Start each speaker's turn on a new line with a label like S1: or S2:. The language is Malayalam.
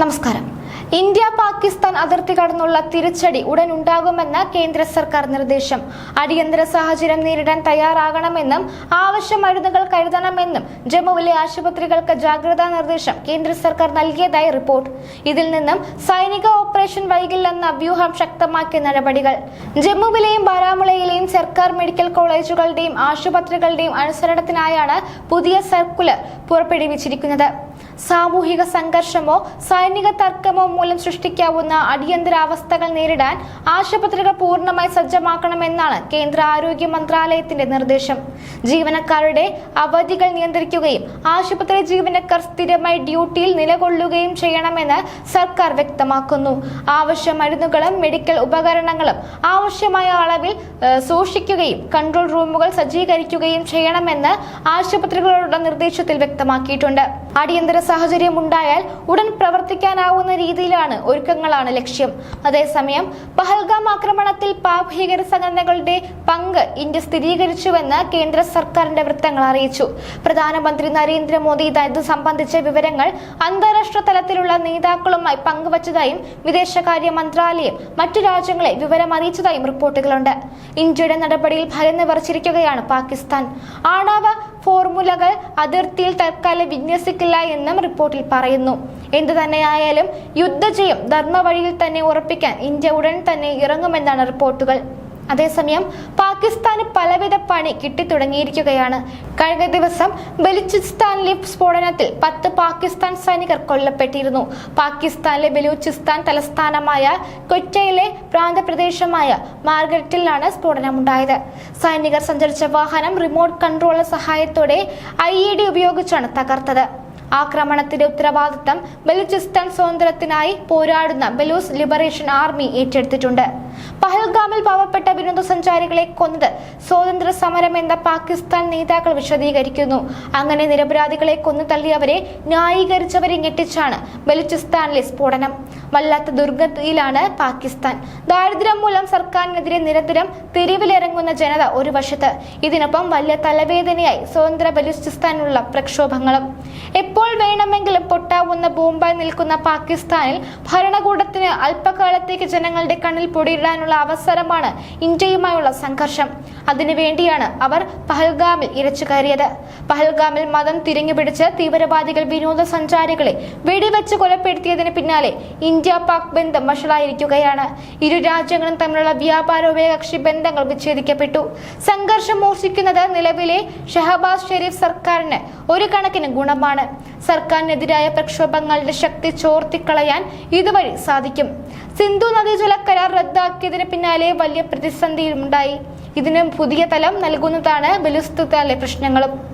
S1: നമസ്കാരം. ഇന്ത്യ പാകിസ്ഥാൻ അതിർത്തി കടന്നുള്ള തിരിച്ചടി ഉടൻ ഉണ്ടാകുമെന്ന് കേന്ദ്ര സർക്കാർ നിർദ്ദേശം. അടിയന്തര സാഹചര്യം നേരിടാൻ തയ്യാറാകണമെന്നും ആവശ്യ മരുന്നുകൾ കരുതണമെന്നും ജമ്മുവിലെ ആശുപത്രികൾക്ക് ജാഗ്രതാ നിർദ്ദേശം കേന്ദ്ര സർക്കാർ നൽകിയതായി റിപ്പോർട്ട്. ഇതിൽ നിന്നും സൈനിക ഓപ്പറേഷൻ വൈകില്ലെന്ന വ്യൂഹം ശക്തമാക്കിയ നടപടികൾ. ജമ്മുവിലെയും ബാരാമുളയിലെയും സർക്കാർ മെഡിക്കൽ കോളേജുകളുടെയും ആശുപത്രികളുടെയും അനുസരണത്തിനായാണ് പുതിയ സർക്കുലർ പുറപ്പെടുവിച്ചിരിക്കുന്നത്. സാമൂഹിക സംഘർഷമോ സൈനിക തർക്കമോ മൂലം സൃഷ്ടിക്കാവുന്ന അടിയന്തരാവസ്ഥകൾ നേരിടാൻ ആശുപത്രികൾ പൂർണമായി സജ്ജമാക്കണമെന്നാണ് കേന്ദ്ര ആരോഗ്യ മന്ത്രാലയത്തിന്റെ നിർദ്ദേശം. ജീവനക്കാരുടെ അവധികൾ നിയന്ത്രിക്കുകയും ആശുപത്രി ജീവനക്കാർ സ്ഥിരമായി ഡ്യൂട്ടിയിൽ നിലകൊള്ളുകയും ചെയ്യണമെന്ന് സർക്കാർ വ്യക്തമാക്കുന്നു. ആവശ്യ മരുന്നുകളും മെഡിക്കൽ ഉപകരണങ്ങളും ആവശ്യമായ അളവിൽ സൂക്ഷിക്കുകയും കൺട്രോൾ റൂമുകൾ സജ്ജീകരിക്കുകയും ചെയ്യണമെന്ന് ആശുപത്രികളുടെ നിർദ്ദേശത്തിൽ വ്യക്തമാക്കിയിട്ടുണ്ട്. അടിയന്തര സാഹചര്യം ഉണ്ടായാൽ ഉടൻ പ്രവർത്തിക്കാനാവുന്ന രീതിയിലാണ് ഒരുക്കങ്ങളാണ് ലക്ഷ്യം. അതേസമയം പഹൽഗാം ആക്രമണത്തിൽ പാക് ഭീകര സംഘടനകളുടെ പങ്ക് ഇന്ത്യ സ്ഥിരീകരിച്ചുവെന്ന് കേന്ദ്ര സർക്കാരിന്റെ വൃത്തങ്ങൾ അറിയിച്ചു. പ്രധാനമന്ത്രി നരേന്ദ്രമോദി ഇത് സംബന്ധിച്ച വിവരങ്ങൾ അന്താരാഷ്ട്ര തലത്തിലുള്ള നേതാക്കളുമായി പങ്കുവച്ചതായും വിദേശകാര്യ മന്ത്രാലയം മറ്റു രാജ്യങ്ങളെ വിവരം അറിയിച്ചതായും റിപ്പോർട്ടുകളുണ്ട്. ഇന്ത്യയുടെ നടപടിയിൽ ഭയം നിവർച്ചിരിക്കുകയാണ് പാകിസ്ഥാൻ. ആണവ ഫോർമുലകൾ അതിർത്തിയിൽ തൽക്കാലം വിന്യസിക്കില്ല എന്നും റിപ്പോർട്ടിൽ പറയുന്നു. എന്തു തന്നെയായാലും യുദ്ധജയം ധർമ്മവഴിയിൽ തന്നെ ഉറപ്പിക്കാൻ ഇന്ത്യ ഉടൻ തന്നെ ഇറങ്ങുമെന്നാണ് റിപ്പോർട്ടുകൾ. അതേസമയം പാകിസ്ഥാന് പലവിധ പണി കിട്ടിത്തുടങ്ങിയിരിക്കുകയാണ്. കഴിഞ്ഞ ദിവസം ബലൂചിസ്ഥാനിലെ സ്ഫോടനത്തിൽ പത്ത് പാകിസ്ഥാൻ സൈനികർ കൊല്ലപ്പെട്ടിരുന്നു. പാകിസ്ഥാനിലെ ബലൂചിസ്ഥാൻ തലസ്ഥാനമായ കൊറ്റയിലെ പ്രാന്തപ്രദേശമായ മാർഗരറ്റിലാണ് സ്ഫോടനമുണ്ടായത്. സൈനികർ സഞ്ചരിച്ച വാഹനം റിമോട്ട് കൺട്രോളർ സഹായത്തോടെ ഐ ഉപയോഗിച്ചാണ് തകർത്തത്. ആക്രമണത്തിന്റെ ഉത്തരവാദിത്തം ബലൂചിസ്ഥാൻ സ്വാതന്ത്ര്യത്തിനായി പോരാടുന്ന ബലൂസ് ലിബറേഷൻ ആർമി ഏറ്റെടുത്തിട്ടുണ്ട്. പഹൽഗാമിൽ പാവപ്പെട്ട വിനോദസഞ്ചാരികളെ കൊന്നത് സ്വാതന്ത്ര്യ സമരം എന്ന പാകിസ്ഥാൻ നേതാക്കൾ വിശദീകരിക്കുന്നു. അങ്ങനെ നിരപരാധികളെ കൊന്നു തള്ളിയവരെ ന്യായീകരിച്ചവരെ ഞെട്ടിച്ചാണ് ബലൂചിസ്ഥാനിലെ സ്ഫോടനം. വല്ലാത്ത ദുർഗതിയിലാണ് പാകിസ്ഥാൻ. ദാരിദ്ര്യം മൂലം സർക്കാരിനെതിരെ നിരന്തരം തെരുവിലിറങ്ങുന്ന ജനത ഒരു വശത്ത്. ഇതിനൊപ്പം വലിയ തലവേദനയായി സ്വതന്ത്ര ബലൂചിസ്ഥാനിലുള്ള പ്രക്ഷോഭങ്ങളും. എപ്പോൾ വേണമെങ്കിലും പൊട്ടാവുന്ന ബോംബായി നിൽക്കുന്ന പാകിസ്ഥാനിൽ ഭരണകൂടത്തിന് അല്പകാലത്തേക്ക് ജനങ്ങളുടെ കണ്ണിൽ പൊടിയിടാനുള്ള അവസരമാണ് ഇന്ത്യയുമായുള്ള സംഘർഷം. അതിനുവേണ്ടിയാണ് അവർ പഹൽഗാമിൽ ഇരച്ചു കയറിയത്. പഹൽഗാമിൽ മതം തിരിഞ്ഞുപിടിച്ച് തീവ്രവാദികൾ വിനോദസഞ്ചാരികളെ വെടിവെച്ച് കൊലപ്പെടുത്തിയതിന് പിന്നാലെ ഇന്ത്യ പാക് ബന്ധം വഷളായിരിക്കുകയാണ്. ഇരു രാജ്യങ്ങളും തമ്മിലുള്ള വ്യാപാര ഉഭയകക്ഷി ബന്ധങ്ങൾ വിച്ഛേദിക്കപ്പെട്ടു. സംഘർഷം മോഷിക്കുന്നത് നിലവിലെ ഷഹബാസ് ഷെരീഫ് സർക്കാരിന് ഒരു കണക്കിന് ഗുണമാണ്. സർക്കാരിനെതിരായ പ്രക്ഷോഭങ്ങളുടെ ശക്തി ചോർത്തിക്കളയാൻ ഇതുവഴി സാധിക്കും. സിന്ധു നദീജല കരാർ റദ്ദാക്കിയതിന് പിന്നാലെ വലിയ പ്രതിസന്ധിയുണ്ടായി ഇതിനും പുതിയ തലം നൽകുന്നതാണ് ബലുസ്തുതാലെ പ്രശ്നങ്ങളും.